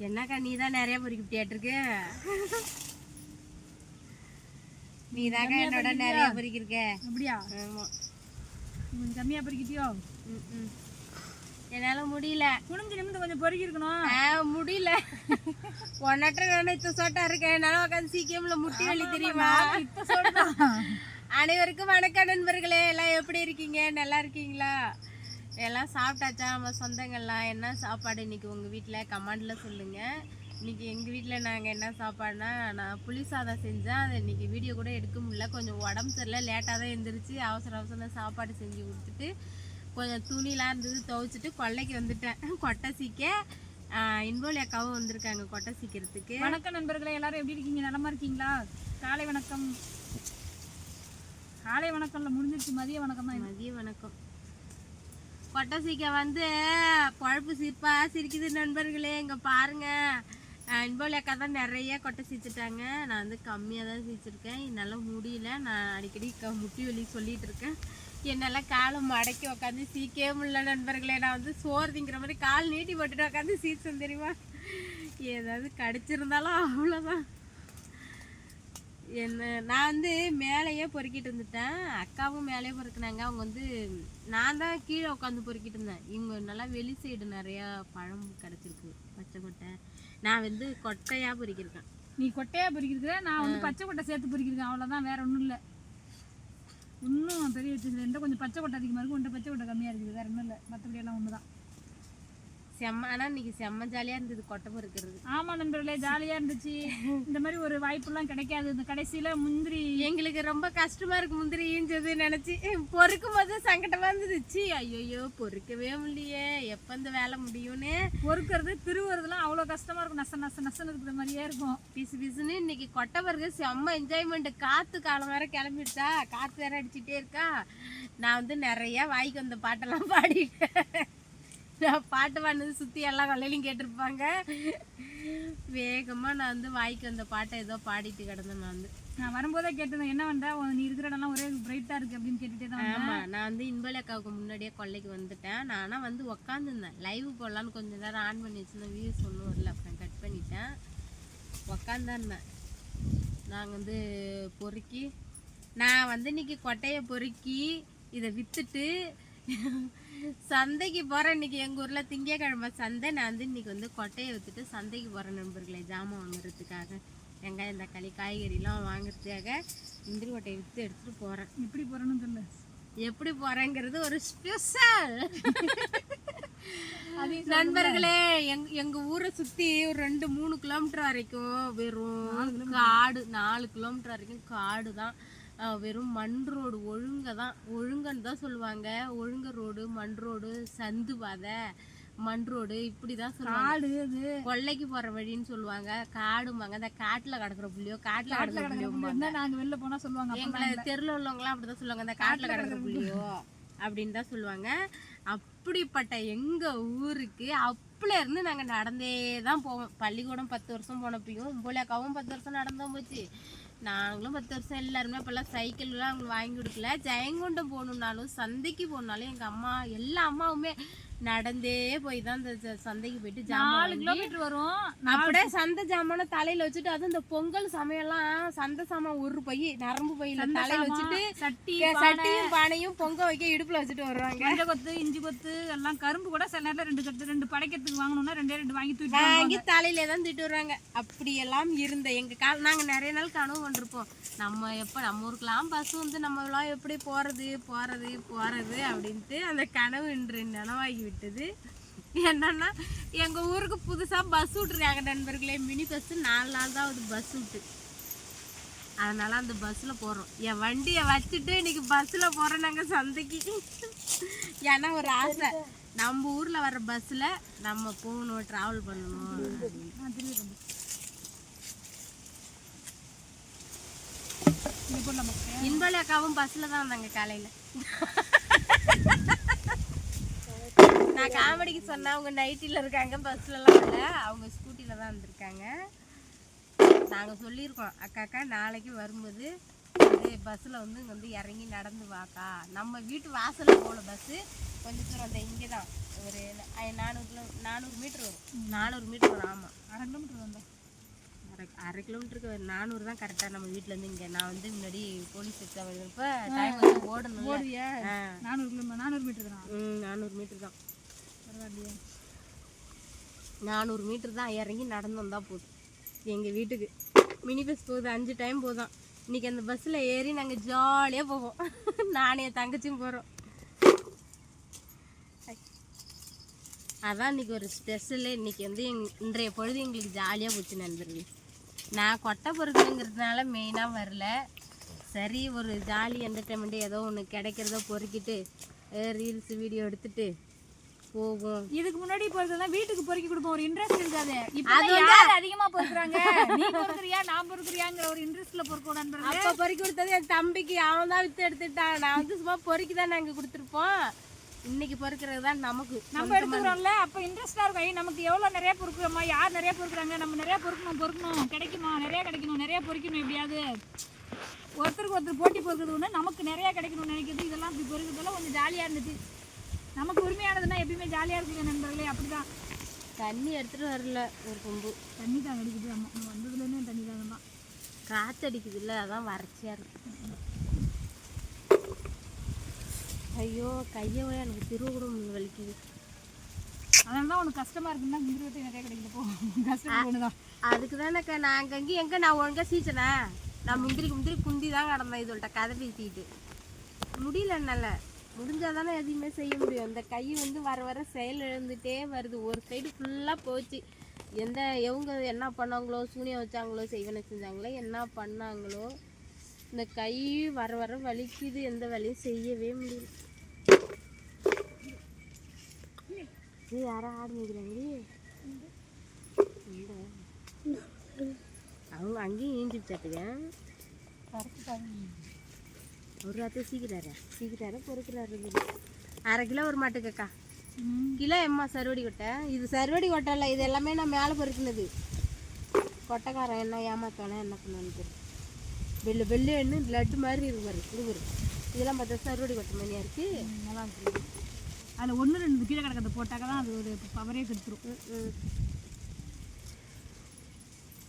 என்னக்கா நீ தான் நிறைய பொறிக்கிட்டியாட்டிருக்கு நீ தாங்க என்னோட நிறைய பொறிக்கிருக்க அப்படியா? ஆமா. கொஞ்சம் கம்மியா பொறுக்கிட்டியோ? ம். என்னால முடியல. குனிஞ்சு நிமிந்து கொஞ்சம் பொறுக்கி இருக்கணும் ஆ, முடியல. ஒன்னட்ட நினைத்த சோட்டா இருக்கேன். என்னால உட்காந்து சீக்கிரம்ல முட்டி வலி தெரியுமா? இப்ப சொல்றேன் அனைவருக்கும் வணக்கம் நண்பர்களே. எல்லாம் எப்படி இருக்கீங்க? நல்லா இருக்கீங்களா? எல்லாம் சாப்பிட்டாச்சா? நம்ம சொந்தங்கள்லாம் என்ன சாப்பாடு இன்னைக்கு உங்கள் வீட்டில் கமெண்டில் சொல்லுங்கள் இன்னைக்கு எங்கள் வீட்டில் நாங்கள் என்ன சாப்பாடுனா நான் புளி சாதம் செஞ்சேன். அதை இன்னைக்கு வீடியோ கூட எடுக்க முடியல. கொஞ்சம் உடம்பு சரியில்லை. லேட்டாக தான் எழுந்திரிச்சு அவசர அவசரம் சாப்பாடு செஞ்சு கொடுத்துட்டு கொஞ்சம் துணிலாம் இருந்தது துவைச்சிட்டு கொல்லைக்கு வந்துட்டேன். கொட்டை சீக்க இன்போலி அக்காவும் வந்திருக்காங்க கொட்டை சீக்கிறதுக்கு. வணக்கம் நண்பர்களே எல்லாரும் எப்படி இருக்கீங்க? நலமா இருக்கீங்களா? காலை வணக்கம். காலை வணக்கம்ல முடிஞ்சிருச்சு. மதிய வணக்கம் தான். மதிய வணக்கம். கொட்டை சீக்கை வந்து பழப்பு சிரிப்பா சிரிக்குது நண்பர்களே இங்கே பாருங்க. இன்போலி அக்கா தான் நிறைய கொட்டை சீச்சிட்டாங்க நான் வந்து கம்மியாக தான் சீச்சிருக்கேன் என்னால் முடியல. நான் அடிக்கடி க முட்டி வலி சொல்லிட்டு இருக்கேன். என்னால் காலை மடக்கி உட்காந்து சீக்கவே முடியல நண்பர்களே. நான் வந்து சோறு திங்கிற மாதிரி கால் நீட்டி போட்டுட்டு உட்காந்து சீச்சேன் தெரியுமா? ஏதாவது கடிச்சிருந்தாலும் அவ்வளோதான் என்ன நான் வந்து மேலேயே பொறுக்கிட்டு இருந்துட்டேன். அக்காவும் மேலேயே பொறுக்கினாங்க. அவங்க வந்து நான் தான் கீழே உட்காந்து பொறுக்கிட்டு இருந்தேன். இவங்க நல்லா வெளி சைடு நிறையா பழம் கிடச்சிருக்கு பச்சை கொட்டை. நான் வந்து கொட்டையாக பொறுக்கியிருக்கேன். நீ கொட்டையா பொறுக்கிருக்கிற நான் வந்து பச்சை கொட்டை சேர்த்து பொறுக்கிருக்கேன் அவ்வளவுதான் வேற ஒண்ணும் இல்ல. இன்னும் பெரிய வச்சு ரெண்டும் கொஞ்சம் பச்சை கொட்டை அதிகமா இருக்கு ஒன்றை பச்சை கொட்டை கம்மியா இருக்குது. வேற ஒண்ணும் இல்ல. மற்றபடி எல்லாம் ஒண்ணுதான். செம்ம ஆனால் இன்னைக்கு செம்ம ஜாலியாக இருந்தது கொட்டை பொறுக்கிறது. ஆமா நண்பர்களே ஜாலியா இருந்துச்சு. இந்த மாதிரி ஒரு வாய்ப்பெல்லாம் கிடைக்காது. இந்த கடைசியில முந்திரி. எங்களுக்கு ரொம்ப கஷ்டமா இருக்கு முந்திரி ஈஞ்சது நினைச்சு. பொறுக்கும் போது சங்கடமா இருந்துச்சு ஐயோ பொறுக்கவே முடியலையே. எப்ப இந்த வேலை முடியும்னு? பொறுக்கிறது திருவுறதுலாம் அவ்வளோ கஷ்டமா இருக்கும். நச நச நசன்னு இருக்கிற மாதிரியே இருக்கும். பிசு பிசுன்னு இன்னைக்கு கொட்டை பிறகு செம்ம என்ஜாய்மெண்ட் காத்து காலம் வேற கிளம்பிடுச்சா? காத்து வேற அடிச்சுட்டே இருக்கா? நான் வந்து நிறைய வாய்க்கு வந்த பாட்டெல்லாம் பாடிட்டேன். நான் பாட்டு பாடினது சுற்றி எல்லா கொள்ளையிலையும் கேட்டிருப்பாங்க. வேகமாக நான் வந்து வாய்க்கு வந்த பாட்டை ஏதோ பாடிட்டு கிடந்தேன் நான் வந்து. நான் வரும்போதே கேட்டேன் என்ன உன் நீ இருக்கிற இடம்லாம் ஒரே பிரைட்டா இருக்கு அப்படின்னு கேட்டுட்டே தான். ஆமாம் நான் வந்து இன்பலி அக்காவுக்கு முன்னாடியே கொல்லைக்கு வந்துட்டேன். நான் ஆனால் வந்து உக்காந்துருந்தேன். லைவ் போடலான்னு கொஞ்ச நேரம் ஆன் பண்ணி வச்சிருந்தேன். வியூஸ் ஒன்றும் வரல. அப்புறம் கட் பண்ணிட்டேன். உக்காந்தான் இருந்தேன். நாங்கள் வந்து பொறுக்கி நான் வந்து இன்னைக்கு கொட்டையை பொறுக்கி இதை விற்றுட்டு சந்தைக்கு போகிறேன் இன்னைக்கு எங்கள் ஊரில் திங்கக்கிழமை சந்தை. நான் வந்து இன்னைக்கு வந்து கொட்டையை விற்றுட்டு சந்தைக்கு போகிறேன் நண்பர்களே. ஜாமான் வாங்குறதுக்காக வெங்காயம் தக்காளி காய்கறிலாம் வாங்குறதுக்காக முந்திரி கொட்டையை விற்று எடுத்துகிட்டு போகிறேன் எப்படி போறேன்னு தெரியல எப்படி போறேங்கிறது ஒரு ஸ்பெஷல் நண்பர்களே எங் எங்க ஊரை சுத்தி ஒரு ரெண்டு மூணு கிலோமீட்டர் வரைக்கும் வெறும் காடு நாலு கிலோமீட்டர் வரைக்கும் காடு தான் வெறும் மண் ரோடு ஒழுங்க தான் ஒழுங்கன்னு தான் சொல்லுவாங்க. ஒழுங்க ரோடு மண் ரோடு சந்து பாதை மண் ரோடு இப்படிதான் சொல்லுவாங்க. காடு கொல்லைக்கு போற வழின்னு சொல்லுவாங்க. காடும்பாங்க. அந்த காட்டுல கிடக்குற புள்ளியோ காட்டுல கிடக்குற புள்ளியோ இருந்தா நாங்க வெளில போனா சொல்லுவாங்க. எங்களை தெருல உள்ளவங்களாம் அப்படிதான் சொல்லுவாங்க. இந்த காட்டுல கிடக்குற புள்ளியோ அப்படின்னு தான் சொல்லுவாங்க. அப்படிப்பட்ட எங்க ஊருக்கு அப்பல இருந்து நாங்க நடந்தே தான் போவோம். பள்ளிக்கூடம் பத்து வருஷம் போனப்பையும் போலியாக்காவும் பத்து வருஷம் நடந்தோம் போச்சு. நாங்களும் பத்து வருஷம் எல்லாருமே இப்போல்லாம் சைக்கிள்லாம் அவங்களுக்கு வாங்கி கொடுக்கல. ஜெயங்கொண்டம் போகணுன்னாலும் சந்தைக்கு போகணுன்னாலும் எங்க அம்மா எல்லா அம்மாவுமே நடந்தே போய் தான் இந்த சந்தைக்கு போயிட்டு நாலு கிலோமீட்டர் வரும். அப்படியே சந்தை ஜாமான தலையில வச்சுட்டு அதுவும் இந்த பொங்கல் சமயம்லாம் சந்தை சாமான் ஒரு பை நரம்பு பையில தலையில வச்சுட்டு சட்டி சட்டியும் பானையும் பொங்க வைக்க இடுப்புல வச்சுட்டு வருவாங்க. மஞ்சள் கொத்து இஞ்சி கொத்து எல்லாம் கரும்பு கூட சில நேரத்துல ரெண்டு கட்டு ரெண்டு படைக்கிறதுக்கு வாங்கணும்னா ரெண்டே ரெண்டு வாங்கி தூக்கி வாங்கி தலையில தான் திட்டு வருவாங்க. அப்படியெல்லாம் இருந்த எங்க கால நாங்க நிறைய நாள் கனவு கொண்டிருப்போம். நம்ம எப்ப நம்ம ஊருக்கெல்லாம் பஸ் வந்து நம்ம எல்லாம் எப்படி போறது போறது போறது அப்படின்ட்டு அந்த கனவு இன்று நனவாகி விட்டது. என்னன்னா எங்க ஊருக்கு புதுசா பஸ் விட்டுருக்காங்க நண்பர்களே. மினி பஸ் நாலு நாள் தான் அது பஸ் விட்டு. அதனால அந்த பஸ்ல போறோம். என் வண்டியை வச்சுட்டு இன்னைக்கு பஸ்ல போறோம் நாங்க சந்தைக்கு. ஏன்னா ஒரு ஆசை. நம்ம ஊர்ல வர பஸ்ல நம்ம போகணும் டிராவல் பண்ணணும். அப்படின்னு. இது போடலாமா இன்பலி அக்காவும் பஸ்ல தான் வந்தாங்க காலையில. நான் காமெடிக்கு சொன்னா அவங்க நைட்டில இருக்காங்க பஸ்ல எல்லாம் இல்ல. அவங்க ஸ்கூட்டில தான் வந்திருக்காங்க. நாங்க சொல்லியிருக்கோம் அக்கா அக்கா நாளைக்கு வரும்போது பஸ்ஸில் வந்து இங்கே வந்து இறங்கி நடந்து வாக்கா. நம்ம வீட்டு வாசலில் போகல பஸ்ஸு கொஞ்சம் தூரம் அந்த இங்கே தான் ஒரு நானூறு கிலோ நானூறு மீட்ரு வரும். நானூறு மீட்ரு வரும் ஆமாம் அரை கிலோமீட்டர் வந்தா. அரை அரை கிலோமீட்டருக்கு ஒரு நானூறு தான் கரெக்டாக நம்ம வீட்டிலேருந்து இங்கே. நான் வந்து முன்னாடி போலீஸ் எக்ஸாம் எழுதுறப்ப டைம் வந்து ஓடணும் நானூறு கிலோமீட்டர் நானூறு மீட்டர் தானா? ம் நானூறு மீட்ரு தான். நானூறு மீட்டர் தான் இறங்கி நடந்து வந்தால் போதும். எங்கள் வீட்டுக்கு. மினி பஸ் போகுது அஞ்சு டைம் போதும். இன்னைக்கு அந்த பஸ்ஸில் ஏறி நாங்கள் ஜாலியாக போவோம். நானே என் தங்கச்சியும் போகிறோம் அதான் இன்னைக்கு ஒரு ஸ்பெஷலு இன்னைக்கு வந்து எங் இன்றைய பொழுது எங்களுக்கு ஜாலியாக போச்சு நண்பர்கள். நான் கொட்டை பொறுக்குங்கிறதுனால மெயினாக வரல. சரி ஒரு ஜாலி என்டர்டைன்மெண்ட்டு ஏதோ ஒன்று கிடைக்கிறதோ பொறுக்கிட்டு ரீல்ஸ் வீடியோ எடுத்துட்டு இதுக்கு முன்னாடி பொறுத்ததான் வீட்டுக்கு பொறுக்கி கொடுப்போம். ஒரு இன்ட்ரெஸ்ட் இருக்காது. இப்போ யார் அதிகமா பொறுக்குறாங்க? நீ பொறுக்குறியா நான் பொறுக்குறியாங்கிற ஒரு இன்ட்ரெஸ்ட்ல பொறுக்க நண்பர்களே அப்ப பொறுக்கி கொடுத்தது என் தம்பிக்கு. அவன் தான் வித்து எடுத்துட்டான் நான் வந்து சும்மா பொறுக்கி தான் நாங்க கொடுத்துருப்போம். இன்னைக்கு பொறுக்கிறது தான் நமக்கு. நம்ம எடுத்துக்கிறோம்ல. அப்போ இன்ட்ரெஸ்டா இருக்கும். நமக்கு எவ்வளோ நிறைய பொறுக்குறோமா? யார் நிறைய பொறுக்குறாங்க? நம்ம நிறைய பொறுக்கணும் பொறுக்கணும். கிடைக்குமா? நிறைய கிடைக்கணும். நிறைய பொறுக்கணும் எப்படியாவது. ஒருத்தருக்கு ஒருத்தர் போட்டி பொறுக்கிறது ஒன்று நமக்கு நிறைய கிடைக்கணும்னு நினைக்கிறது இதெல்லாம் இப்படி பொறுக்கிறதெல்லாம் கொஞ்சம் ஜாலியாக இருந்துச்சு. நமக்கு உரிமையானதுன்னா எப்பயுமே ஜாலியாக இருக்குங்க நண்பர்களே அப்படிதான். தண்ணி எடுத்துட்டு வரல ஒரு கொம்பு. தண்ணி தான் அடிக்குது நம்ம வந்ததுலேருந்தே தண்ணி தான் தான். காத்து அடிக்குதுல்ல அதான் வறட்சியா இருக்கு. ஐயோ கையை விட எனக்கு திருவ கூட முடியல, வலிக்குது. அதனால தான் உனக்கு கஷ்டமாக இருக்குன்னா முந்திரி வெட்டி நிறைய கிடைக்கல போ. கஷ்டம் ஒன்று தான் அதுக்கு தானேக்கா நான் அங்கங்கே எங்க நான் ஒழுங்கா சீச்சனே? நான் முந்திரிக்கு முந்திரி குந்தி தான் கிடந்தேன் இதோட கதை பேசிட்டு. முடியல என்னால. முடிஞ்சாதானே எதையுமே செய்ய முடியும். அந்த கை வந்து வர வர செயல் இழந்துட்டே வருது. ஒரு சைடு ஃபுல்லாக போச்சு. எந்த எவங்க என்ன பண்ணாங்களோ சூனியம் வச்சாங்களோ செய்வனை செஞ்சாங்களோ என்ன பண்ணாங்களோ இந்த கை வர வர வலிக்குது. எந்த வேலையும் செய்யவே முடியல. யாரோ ஆடு நிற்கிறாங்களே அவங்க அங்கேயும் ஏஞ்சி விட்டாட்டுங்க ஒரு ராத்திரி சீக்கிராரு சீக்கிராரு பொறுக்கிறாரு அரை கிலோ ஒரு மாட்டுக்கக்கா கிலோ எம்மா சருவடி கொட்டை? இது சருவடி கொட்டை இல்லை இது எல்லாமே நான் மேலே பொறுக்கினது. கொட்டைக்காரன் என்ன ஏமாத்தானே என்ன பண்ணான்னு வெள்ளு வெள்ளு எண்ணு லட்டு மாதிரி இருக்கு பாரு இது பாரு. இதெல்லாம் பார்த்தா சருவடி கொட்டை மாதிரியா இருக்கு. நல்லா இருக்கு அதில் ஒன்று ரெண்டு கீழே கிடக்கிறத போட்டாக்க தான் அது ஒரு பவரே கெடுத்துரும்.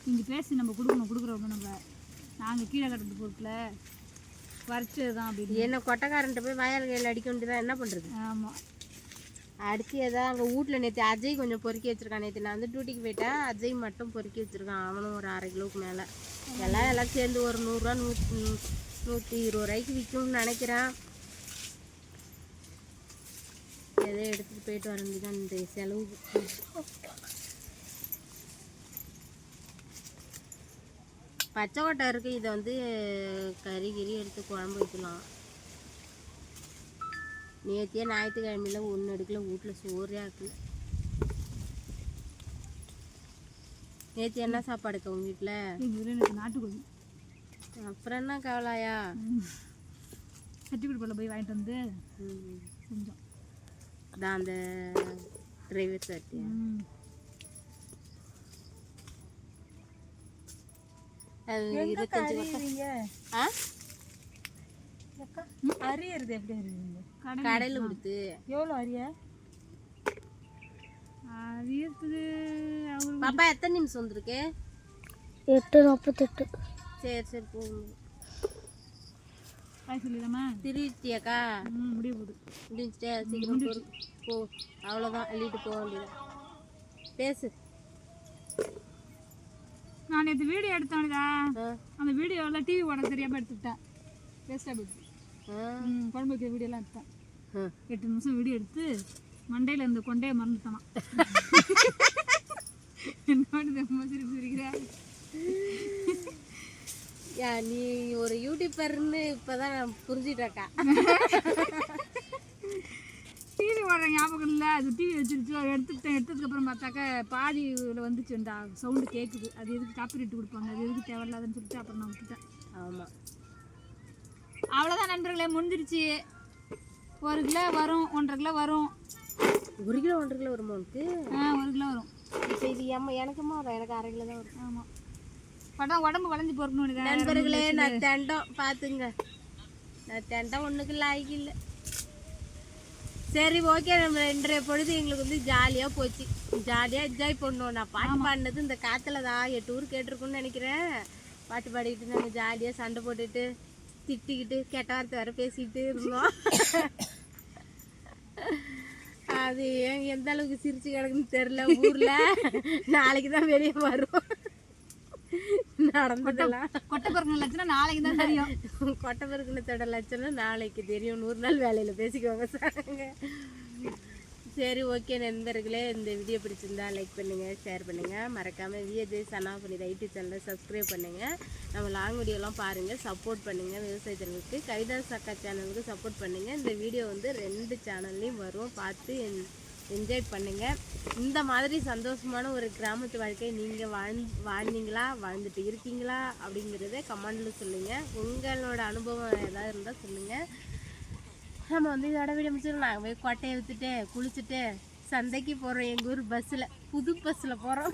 இங்கே பேசி நம்ம கொடுக்கணும் கொடுக்குறவங்க நம்ம நாங்கள் கீழே கட்டுறது பொருட்களை வரைச்சது தான் அப்படின்னு என்ன கொட்டைக்காரன்ட்ட போய் வயல் கையில் அடிக்க வேண்டியதான் என்ன பண்ணுறது ஆமாம் அடிச்சு ஏதாவது அங்கே வீட்டில் நேற்று அஜய் கொஞ்சம் பொறுக்கி வச்சிருக்கான். நேற்று நான் வந்து டியூட்டிக்கு போயிட்டேன். அஜய் மட்டும் பொறுக்கி வச்சிருக்கான். அவனும் ஒரு அரை கிலோவுக்கு மேலே. எல்லாம் எல்லாம் சேர்ந்து ஒரு நூறுரூவா நூற்றி நூற்றி இருபது ரூபாய்க்கு விற்கும்னு நினைக்கிறேன். எதோ எடுத்துகிட்டு போயிட்டு வர வேண்டியதான் இந்த செலவுக்கு பச்சை கொட்டை இருக்கு. இதை வந்து கறி கிரி எடுத்து குழம்பு வைக்கலாம். நேத்தியே ஞாயிற்றுக்கிழமையில ஒன்று எடுக்கல. வீட்டில் சோறே ஆக்கல. நேற்று என்ன சாப்பாடுக்கா உங்கள் வீட்டில் நாட்டுக்கோழி. அப்புறம் என்ன கவலாயா? சட்டிக்குடிப்பில் போய் வாங்கிட்டு வந்து. செஞ்சோம். அதான் அந்த டிரைவர் சட்டியா ம். அது இருபத்தஞ்சு வருஷம். அரியறது எப்படி கடையில் கொடுத்து. எவ்வளோ அரிய? அரியத்துக்கு பாப்பா எத்தனை நிமிஷம் வந்திருக்கு? எட்டு நாற்பத்தெட்டு. சரி சரி போகும் காய் சொல்லிடாமா திருச்சியாக்கா ம் முடிய போகுது. முடிஞ்சிட்டே சீக்கிரம் போ. அவ்வளோதான் அள்ளிட்டு போக வேண்டியது பேசு. நான் நேற்று வீடியோ எடுத்தோன்னதா ஆ. அந்த வீடியோவில் டிவி ஓட தெரியாமல் எடுத்துக்கிட்டேன் வேஸ்ட்டாக போயிடுச்சு. குழம்பு வைக்கிற வீடியோலாம் எடுத்தேன். எட்டு நிமிஷம் வீடியோ எடுத்து மண்டையில் இருந்த கொண்டையை மறந்துட்டானா என்னோட ரொம்ப சிரிப்பு சிரிக்கிறேன் நீ ஒரு யூடியூபர்னு இப்போதான் புரிஞ்சிட்டேக்கா ஓடுற ஞாபகம் இல்லை. அது டிவி வச்சிருச்சு. எடுத்துக்கிட்டேன். எடுத்ததுக்கப்புறம் பார்த்தாக்கா பாதியில் வந்துச்சு அந்த சவுண்டு கேட்குது அது எதுக்கு காப்பிரைட் கொடுப்பாங்க? அது எதுக்கு தேவையில்லாதுன்னு சொல்லிட்டு அப்புறம் நான் விட்டுட்டேன். ஆமாம் அவ்வளோதான் நண்பர்களே முடிஞ்சிருச்சு. ஒரு கிலோ வரும் ஒன்றரை கிலோ வரும். ஒரு கிலோ ஒன்றரை கிலோ வருமா உனக்கு? ஆ ஒரு கிலோ வரும். இப்போ இது ஏமா எனக்குமா? எனக்கு அரை கிலோ தான் வரும். ஆமாம் படம் உடம்பு வளைஞ்சு பொறுக்கணும் நண்பர்களே நான் தெண்டம். பார்த்துங்க நான் தெண்டம் ஒன்றுக்கு லாய்க்கு இல்லை. சரி ஓகே நம்ம இன்றைய பொழுது எங்களுக்கு வந்து ஜாலியாக போச்சு. ஜாலியாக என்ஜாய் பண்ணோம். நான் பாட்டு பாடினது இந்த காற்றுல தான். எட்டு ஊர் கேட்டிருக்குன்னு நினைக்கிறேன். பாட்டு பாடிக்கிட்டு நாங்கள் ஜாலியாக சண்டை போட்டுட்டு திட்டிக்கிட்டு கெட்ட வார்த்தை வர பேசிக்கிட்டு இருந்தோம். அது ஏன் எந்த அளவுக்கு சிரிச்சு கிடக்குன்னு தெரில ஊரில். நாளைக்கு தான் வெளியே வரும் நடந்ததெல்லாம் கொட்டை லட்சணம் நாளைக்கு தான் தெரியும். கொட்டை பெருக்கினத்தோட லட்சணம் நாளைக்கு தெரியும். நூறு நாள் வேலையில் பேசிக்குவாங்க சாங்க சரி ஓகே நண்பர்களே இந்த வீடியோ பிடிச்சிருந்தா லைக் பண்ணுங்கள் ஷேர் பண்ணுங்கள் மறக்காமல் வியதே சனா பண்ணி ரைட்டு சேனலை சப்ஸ்கிரைப் பண்ணுங்கள் நம்ம லாங் வீடியோலாம் பாருங்கள் சப்போர்ட் பண்ணுங்கள் விவசாயத்தினருக்கு கைதாஸ் அக்கா சேனலுக்கு சப்போர்ட் பண்ணுங்கள் இந்த வீடியோ வந்து ரெண்டு சேனல்லையும் வரும். பார்த்து என்ஜாய் பண்ணுங்கள் இந்த மாதிரி சந்தோஷமான ஒரு கிராமத்து வாழ்க்கை நீங்கள் வாழ் வாழ்ந்தீங்களா? வாழ்ந்துட்டு இருக்கீங்களா? அப்படிங்கிறத கமெண்டில் சொல்லுங்கள் உங்களோட அனுபவம் ஏதாவது இருந்தால் சொல்லுங்கள் நம்ம வந்து இதோட வீடியோ முடிச்சிடும் நாங்கள் போய் கொட்டையை விற்றுட்டு குளிச்சுட்டு சந்தைக்கு போகிறோம் எங்கள் ஊர் பஸ்ஸில் புது பஸ்ஸில் போகிறோம்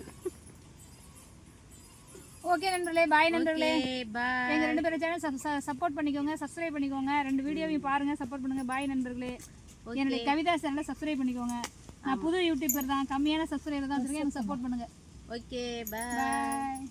ஓகே நண்பர்களே. பாய் நண்பர்களே. பாய் எங்க ரெண்டு பேரும் சேனல் சப்போர்ட் பண்ணிக்கோங்க. சப்ஸ்கிரைப் பண்ணிக்கோங்க. ரெண்டு வீடியோவையும் பாருங்க. சப்போர்ட் பண்ணுங்க. பாய் நண்பர்களே. என்னுடைய கவிதா சேனலை சப்ஸ்கிரைப் பண்ணிக்கோங்க. நான் புது யூடியூபர் தான். கம்மியான சப்ஸ்கிரைபர் தான் வச்சிருக்கேன். எனக்கு சப்போர்ட் பண்ணுங்க. Okay bye